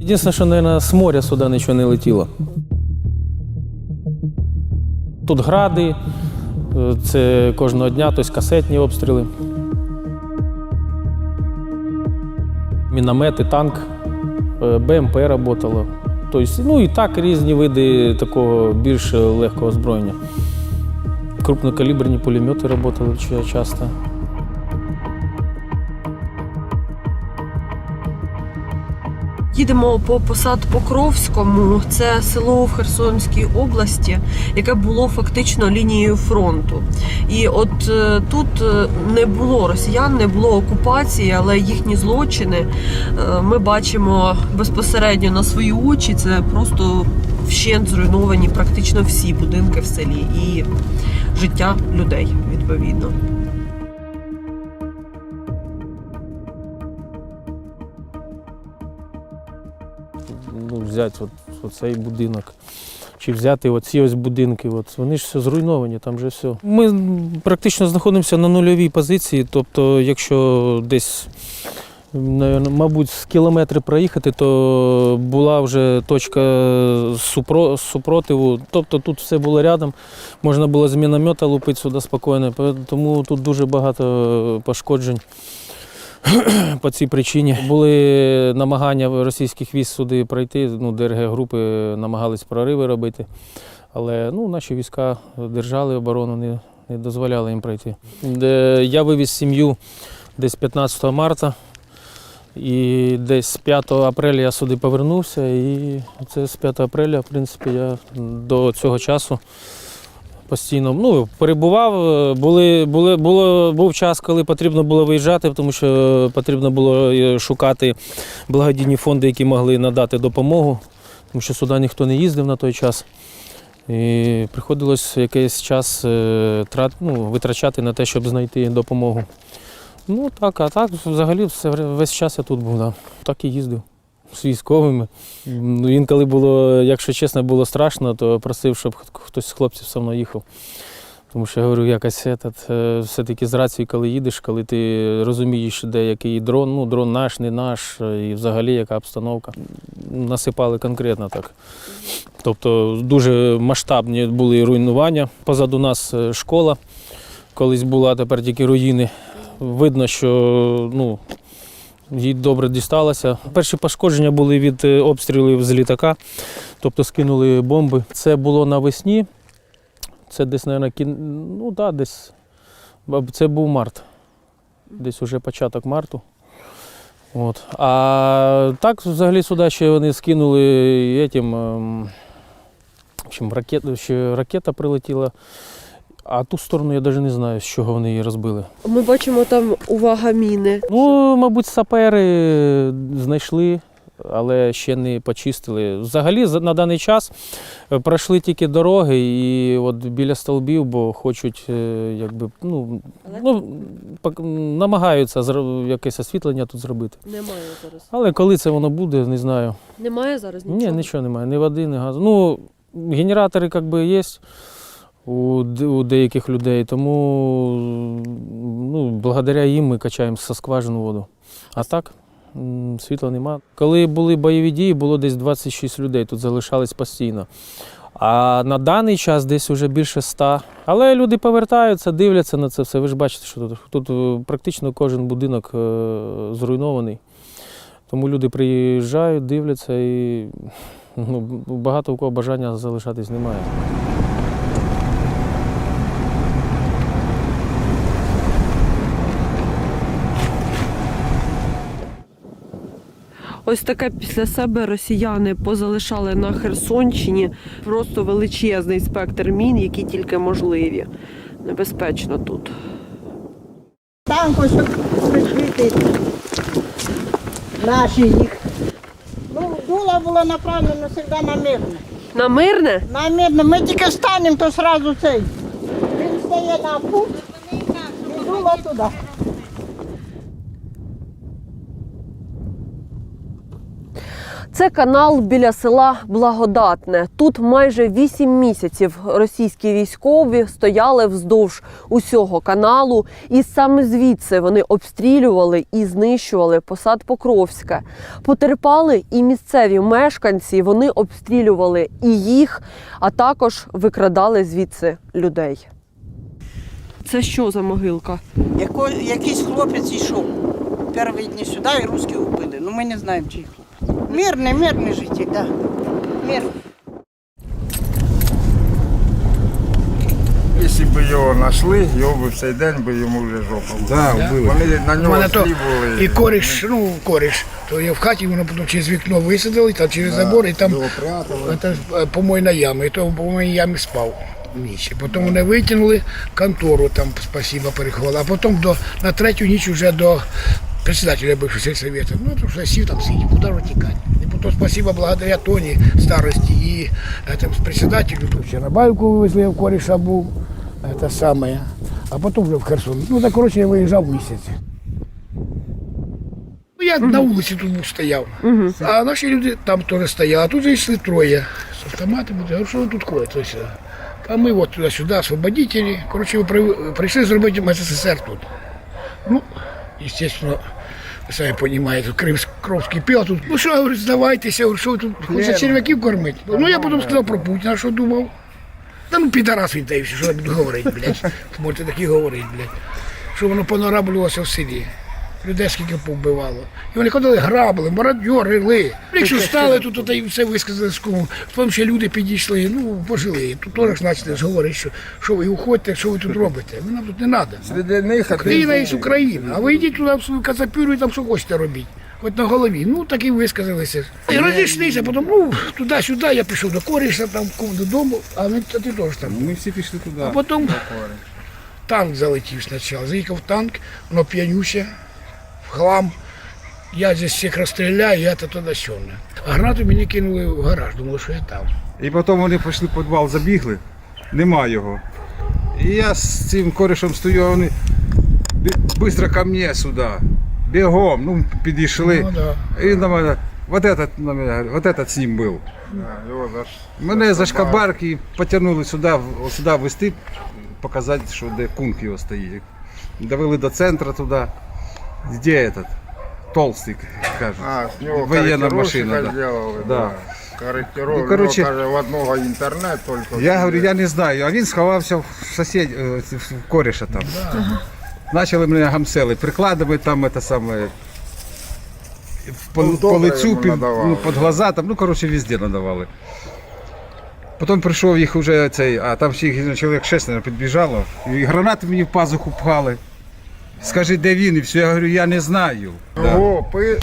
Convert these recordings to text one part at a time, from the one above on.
Єдине, що, мабуть, з моря сюди нічого не летіло. Тут гради, е, це кожного дня, тобто касетні обстріли. Міномети, танк, е, БМП працювало. Тобто, ну і так різні види такого більш легкого озброєння. Крупнокаліберні пулемети працювали часто. Їдемо по посад Покровському. Це село в Херсонській області, яке було фактично лінією фронту. І от е, тут е, не було росіян, не було окупації, але їхні злочини е, ми бачимо безпосередньо на свої очі. Це просто вщент зруйновані практично всі будинки в селі і життя людей відповідно. Взяти от, оцей будинок. Чи взяти оці ось будинки, от, вони ж все зруйновані, там же все. Ми практично знаходимося на нульовій позиції, тобто, якщо десь, мабуть, з кілометри проїхати, то була вже точка супро, супротиву. Тобто тут все було рядом, можна було з міномета лупити сюди спокійно, тому тут дуже багато пошкоджень по цій причині. Були намагання російських військ сюди пройти. Ну, ДРГ-групи намагались прориви робити. Але ну, наші війська держали оборону, не, не дозволяли їм пройти. Я вивіз сім'ю десь 15 марта. І десь 5 апреля я сюди повернувся, і це з 5 апреля, в принципі, я до цього часу постійно ну, перебував. е, Були, були, було, був час, коли потрібно було виїжджати, тому що потрібно було е, шукати благодійні фонди, які могли надати допомогу, тому що сюди ніхто не їздив на той час. І приходилось якийсь час е, трат, ну, витрачати на те, щоб знайти допомогу. Ну так, а так взагалі все, весь час я тут був, да. так і їздив з військовими. Ну, Інколи було, якщо чесно, було страшно, то просив, щоб хтось з хлопців со мною їхав. Тому що я говорю, этот, е, все-таки з рацією, коли їдеш, коли ти розумієш, де який дрон, ну дрон наш, не наш, е, і взагалі яка обстановка. Насипали конкретно так. Тобто дуже масштабні були руйнування. Позаду нас е, школа колись була, тепер тільки руїни. Видно, що ну, їй добре дісталося. Перші пошкодження були від е, обстрілів з літака, тобто скинули бомби. Це було навесні. Це десь, мабуть, кін... ну да, десь. Це був март. Десь уже початок марту. От. А так взагалі сюди ще вони скинули етім, ем, в общем, ракет, ще ракета прилетіла. А ту сторону я навіть не знаю, з чого вони її розбили. Ми бачимо там увага міни. Ну, мабуть, сапери знайшли, але ще не почистили. Взагалі, на даний час е, пройшли тільки дороги і от біля столбів, бо хочуть, е, якби, ну, ну намагаються якесь освітлення тут зробити. Немає зараз. Але коли це воно буде, не знаю. Немає зараз нічого. Ні, нічого немає, ні води, ні газу. Ну, генератори як би є у, деяких людей, тому ну, благодаря їм ми качаємо скважину воду. А так світла нема. Коли були бойові дії, було десь 26 людей, тут залишались постійно. А на даний час десь вже більше 100. Але люди повертаються, дивляться на це все. Ви ж бачите, що тут, тут е, практично кожен будинок е, зруйнований. Тому люди приїжджають, дивляться і ну, багато у кого бажання залишатись немає. Ось таке після себе росіяни позалишали на Херсонщині просто величезний спектр мін, які тільки можливі. Небезпечно тут. Там ось прикритий наші їх. Ну, дуло було направлено завжди на мирне. На мирне? На мирне. Ми тільки станемо, то одразу цей. Він стає на путь і дуло туди. Це канал біля села Благодатне. Тут майже вісім місяців російські військові стояли вздовж усього каналу, і саме звідси вони обстрілювали і знищували посад Покровська. Потерпали і місцеві мешканці. Вони обстрілювали і їх, а також викрадали звідси людей. Це що за могилка? Яко, якийсь хлопець йшов. Перший дні сюди і русські вбили. Ну ми не знаємо, чий хлопець. Мирний, мирний житель, так. Да. Мирний. Якщо б його знайшли, його б в цей день би йому вже жопа. була. Да, вбили. Вони на У нього мене то слі були. і коріш, ну коріш, то я в хаті, воно потім через вікно висадили, там через забор, і там Його прятали. це, е, помойна яма, і то в помойній ямі спав ніч. Потім вони витягнули контору, там спасіба переховали, а потім до, на третю ніч вже до председателя бившого сельсовета. Ну, то вже сів там сидів, куди ж тікати. І потім спасибо благодаря Тоні старості і е, там, председателю. Тут ще на байку вивезли, я в коріша був, це саме, а потім вже в Херсон. Ну, так, коротше, я виїжджав місяць. Ну, я на вулиці тут був стояв. А наші люди там теж стояли, а тут йшли троє з автоматами. Я говорю, що ви тут ходите? Ось, А ми от туди-сюди, освободителі. Коротше, ви при- прийшли зробити СССР тут. Ну, естественно, самі розумієте, крив, кров тут. Ну що, я говорю, здавайтеся, що тут хочеться черв'яків кормити? Ну я потім сказав про Путіна, що думав. Та ну підарас він та й все, що я буду говорити, блядь. Можете такі говорити, блядь. Що воно понараблювалося в селі. Людей скільки повбивало. І вони ходили, грабили, мародьорили. Якщо стали тут, то і все висказали з кому. Потім ще люди підійшли, ну, пожили. Тут теж почали говорити, що, що ви уходьте, що ви тут робите. Ви нам тут не треба. Серед них Україна є Україна, а ви йдіть туди в свою казапюру і там що хочете робити. Хоч на голові. Ну так і висказалися. І розійшлися, потім ну, туди-сюди, я пішов до коріша, там додому, а він ти теж там. Ми всі пішли туди. А потім танк залетів спочатку. Заїхав танк, воно п'янюще, в хлам. Я здесь всіх розстріляю, я то туди сьогодні. А гранату мені кинули в гараж, думали, що я там. І потім вони пішли в підвал, забігли, нема його. І я з цим корішем стою, а вони швидко ко мені сюди. Бігом, ну підійшли. Ну, да. І на мене, вот этот, на мене, вот этот з ним був. Його за Мене за шкабарки потягнули сюди, сюди вести, показати, що де кунг його стоїть. Довели до центру туди. Де этот? Толстик, кажуть. А, з нього Воєнна машина, да. зробили. Да. Ну, короче, каже, в одного інтернет тільки. Я говорю, я не знаю. А він сховався в сусід, е, в коріша там. Почали мене гамсели, прикладами там це саме. По, Ну, по лицю, під, ну, під глаза, там, ну, коротше, везде надавали. Потім прийшов їх уже цей, а там всіх чоловік шесть наверное, підбіжало, і гранати мені в пазуху пхали. Скажи, де він? І все, я говорю, я не знаю. Да. Його пи...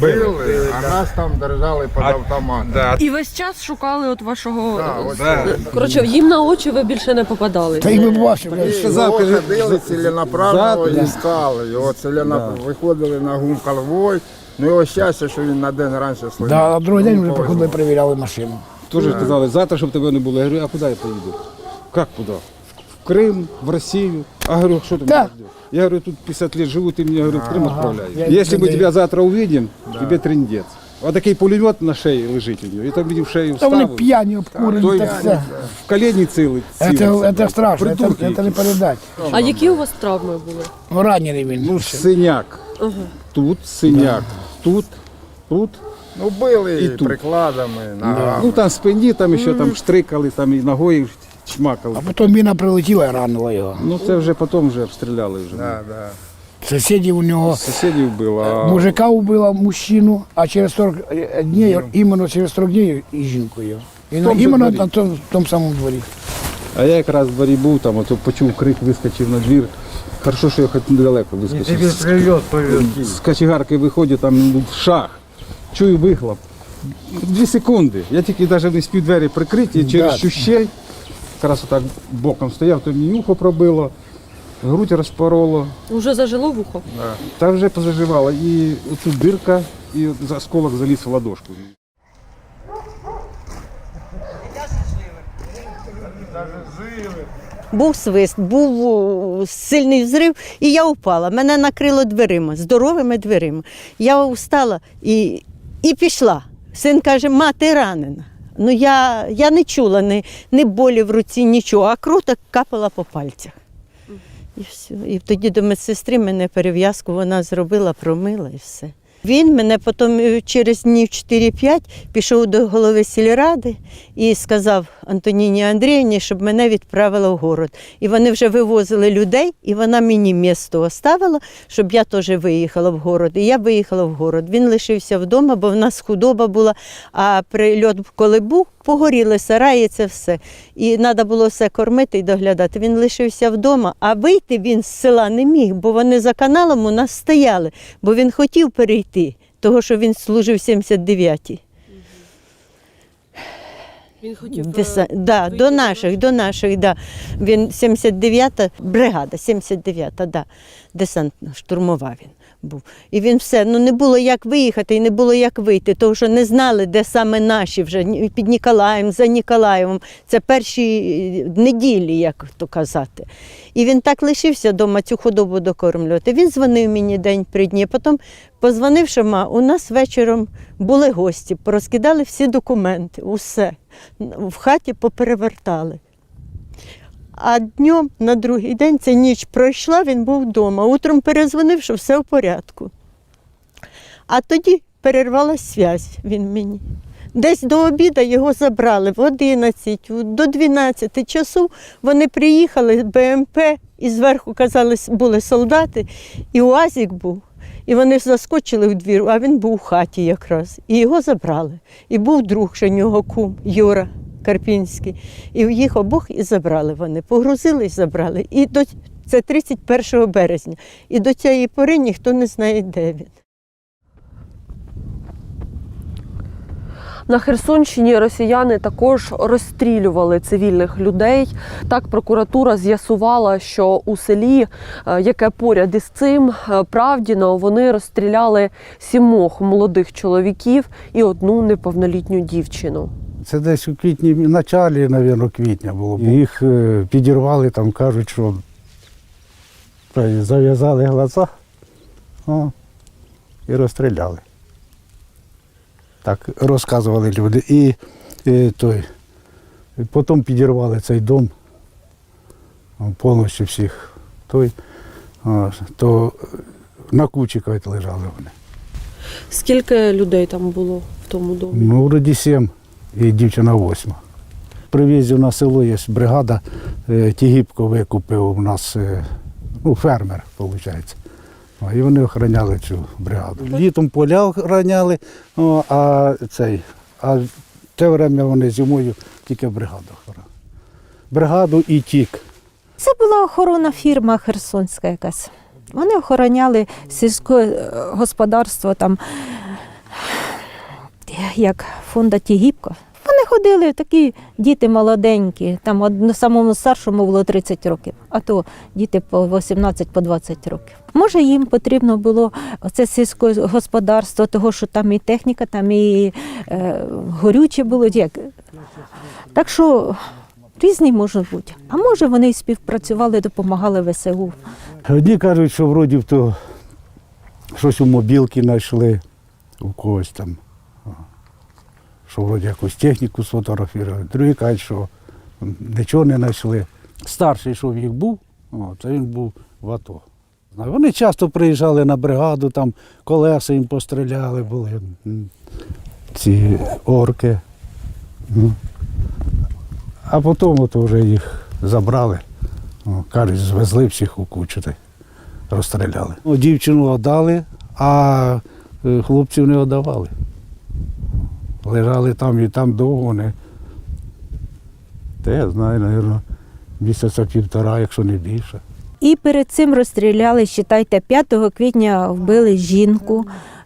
били, а нас там держали під автоматом. Да. І весь час шукали от вашого. Да, ось Да. Коротше, їм на очі ви більше не попадали. Та й ми бачимо. Його каже, ходили ціленаправно зад- іскали. Його ціленап... виходили на гум конвой. Ну його щастя, що він на день раніше служив. Да, а другий день вже Йому приходили, перевіряли машину. Теж казали, завтра, щоб тебе не було. Я говорю, а куди я поїду? Як куди? В Крим, в Росію. А говорю, що ти Да. меня ждешь? Я говорю, тут 50 лет живу, ты меня говорю, в Крым отправляешь. Я Если мы тебе- тебя завтра увидим, тебе трындец. Вот такой пулемет на шее лежит у него. И там в шею Та вони вставил. п'яні, обкурені, Той так все. в колени целый. Це, силился. це страшно, це, Придурки це не передати. А які у вас травми були? Ну, ранений він. Ну, синяк. Тут синяк. Тут, тут. Ну били І тут. прикладами, ногами. Ну там спині, там ще там штрикали, там і ногою чмакали. А потім міна прилетіла і ранила його. Ну це вже потім вже обстріляли вже. Да, да. Сусідів у нього Сусідів було. А... мужика вбила мужчину, а через 40 днів, іменно через 40 днів і жінку його. І тому іменно дворі. на тому, тому самому дворі. А я якраз в дворі був, там, ото почув крик, вискочив на двір. Хорошо, що я хоч недалеко вискочив. З- З кочегарки виходять, там ну, шах. Чую вихлоп. Дві секунди. Я тільки навіть не спів двері прикриті, через Да. щущей, якраз отак боком стояв, то мені ухо пробило, грудь розпороло. Уже зажило вухо? Та вже позаживало. І оцю дирка, і осколок заліз в ладошку. Був свист, був сильний взрив, і я впала. Мене накрило дверима, здоровими дверима. Я встала і, і пішла. Син каже, мати ранена. Ну я, я не чула ні, ні болі в руці, нічого, а кров так капала по пальцях. І все. І тоді до медсестри мене перев'язку вона зробила, промила і все. Він мене потім е, через днів 4-5 пішов до голови сільради і сказав Антоніні Андріївні, щоб мене відправила в город. І вони вже вивозили людей, і вона мені місто оставила, щоб я теж виїхала в город. І я виїхала в город. Він лишився вдома, бо в нас худоба була, а прильот, коли був, погоріли сараї, це все. І треба було все кормити і доглядати. Він лишився вдома, а вийти він з села не міг, бо вони за каналом у нас стояли, бо він хотів перейти, того що він служив в 79-й. Він хотів Деса... Да, до наших, до наших, да. Він 79-та бригада, 79-та, да. десантна, штурмова він був. І він все, ну не було як виїхати і не було як вийти, тому що не знали, де саме наші вже під Ніколаєм, за Ніколаєвом. Це перші е, неділі, як то казати. І він так лишився вдома цю худобу докормлювати. Він дзвонив мені день при дні. Потім позвонив, що ма, у нас вечором були гості, порозкидали всі документи, усе. В хаті поперевертали. А днем на другий день ця ніч пройшла, він був вдома. Утром перезвонив, що все в порядку. А тоді перервалася зв'язь він мені. Десь до обіду його забрали в 11, до 12 часу вони приїхали з БМП і зверху казали, були солдати, і УАЗик був. І вони заскочили в двір, а він був у хаті якраз. І його забрали. І був друг ще нього кум Юра Карпінський. І їх обох і забрали вони. Погрузили і забрали. І до це 31 березня. І до цієї пори ніхто не знає, де він. На Херсонщині росіяни також розстрілювали цивільних людей. Так прокуратура з'ясувала, що у селі, е, яке поряд із цим, е, Правдіно, вони розстріляли сімох молодих чоловіків і одну неповнолітню дівчину. Це десь у квітні, в началі, мабуть, квітня було. Їх е, підірвали, там кажуть, що зав'язали глаза о, і розстріляли. Так розказували люди. І, е, той, потім підірвали цей дом, повністю всіх. Той, то на кучі кажуть, лежали вони. Скільки людей там було в тому домі? Ну, вроді сім і дівчина восьма. Привізів на село є бригада, е, Тігіпко викупив у нас е, ну, фермер, виходить. І вони охороняли цю бригаду. Літом поля охороняли, о, а цей, а в те время вони зимою тільки бригаду охороняли. Бригаду і тік. Це була охоронна фірма Херсонська якась. Вони охороняли сільське е, господарство там, як фонда Тігіпко. Вони ходили такі діти молоденькі, там самому старшому було 30 років, а то діти по 18 по 20 років. Може, їм потрібно було оце сільське господарство, того, що там і техніка, там і е, горюче було. Як. Так що різні можуть бути. А може вони і співпрацювали, допомагали ВСУ. Одні кажуть, що вроді то щось у мобілки знайшли у когось там. Що вроді якусь техніку сфотографували. Другі кажуть, що нічого не знайшли. Старший, що в їх був, це він був в АТО. Вони часто приїжджали на бригаду, там колеса їм постріляли були. Ці орки. Ну. А потім от вже їх забрали. Кажуть, звезли всіх у кучу розстріляли. Ну, дівчину віддали, а е, хлопців не віддавали. Лежали там і там довго вони. Та я знаю, мабуть, місяця півтора, якщо не більше. І перед цим розстріляли, считайте, 5 квітня вбили жінку,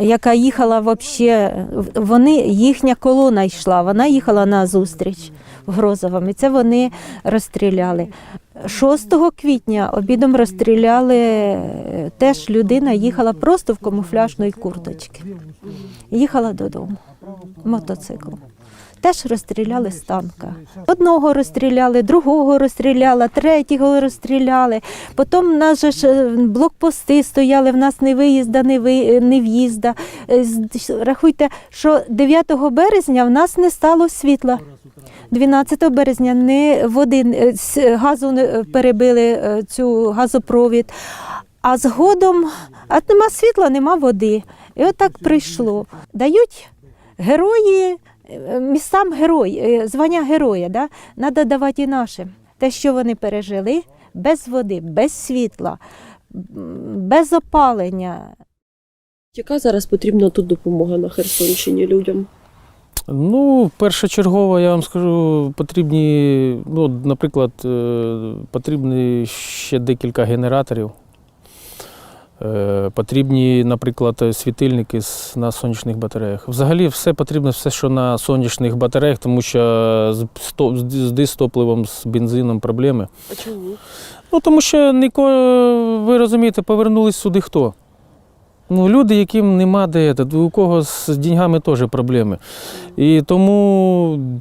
яка їхала взагалі, вони, їхня колона йшла, вона їхала на зустріч в і це вони розстріляли. 6 квітня обідом розстріляли, теж людина їхала просто в камуфляжної курточці. Їхала додому мотоциклом. теж розстріляли з танка. Одного розстріляли, другого розстріляли, третього розстріляли. Потім нас ж е, блокпости стояли, в нас не виїзда, не, ви, не в'їзда. Е, Рахуйте, що 9 березня в нас не стало світла. 12 березня не води, е, газу перебили цю газопровід. А згодом а нема світла, нема води. І отак прийшло. Дають герої е, містам герой, е, звання героя. Да? Треба давати і нашим. Те, що вони пережили, без води, без світла, без опалення. Яка зараз потрібна тут допомога на Херсонщині людям? Ну, першочергово, я вам скажу, потрібні, ну, наприклад, е, потрібні ще декілька генераторів. Е, Потрібні, наприклад, світильники на сонячних батареях. Взагалі все потрібно, все, що на сонячних батареях, тому що з, з, дистопливом, з бензином проблеми. А чому? Ну, тому що Нико, ви розумієте, повернулись сюди хто? Ну, люди, яким нема де, у кого з деньгами теж проблеми. І тому,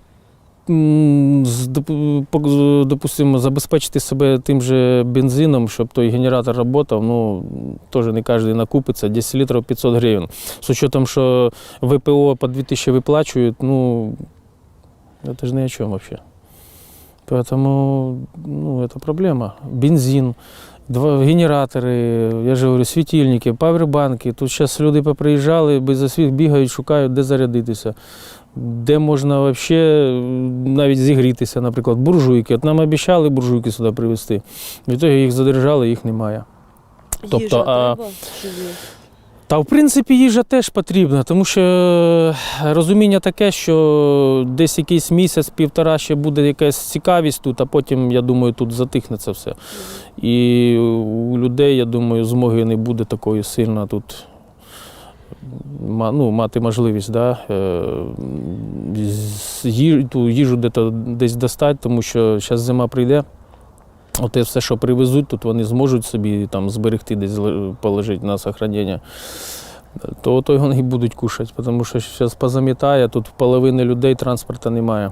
допустимо, забезпечити себе тим же бензином, щоб той генератор працював, ну, теж не кожен накупиться, 10 літрів 500 гривень. З учетом, що ВПО по 2000 виплачують, ну, це ж ні о чому взагалі. Поэтому ну, это проблема. Бензин, два генератори, я ж говорю, світильники, павербанки. Тут зараз люди поприїжджали, без освіт бігають, шукають, де зарядитися. Де можна взагалі навіть зігрітися, наприклад, буржуйки. От нам обіцяли буржуйки сюди привезти. Відтоді їх задержали, їх немає. Тобто, Їжа а- треба чи ні? Та в принципі їжа теж потрібна, тому що е, розуміння таке, що десь якийсь місяць, півтора ще буде якась цікавість тут, а потім, я думаю, тут затихне це все. І у людей, я думаю, змоги не буде такої сильно тут ну, мати можливість да, е, ту їжу десь достати, тому що зараз зима прийде. Оте все, що привезуть, тут вони зможуть собі там зберегти десь положити на сохранення. То, то вони будуть кушати, тому що зараз позамітає, тут половини людей транспорту немає.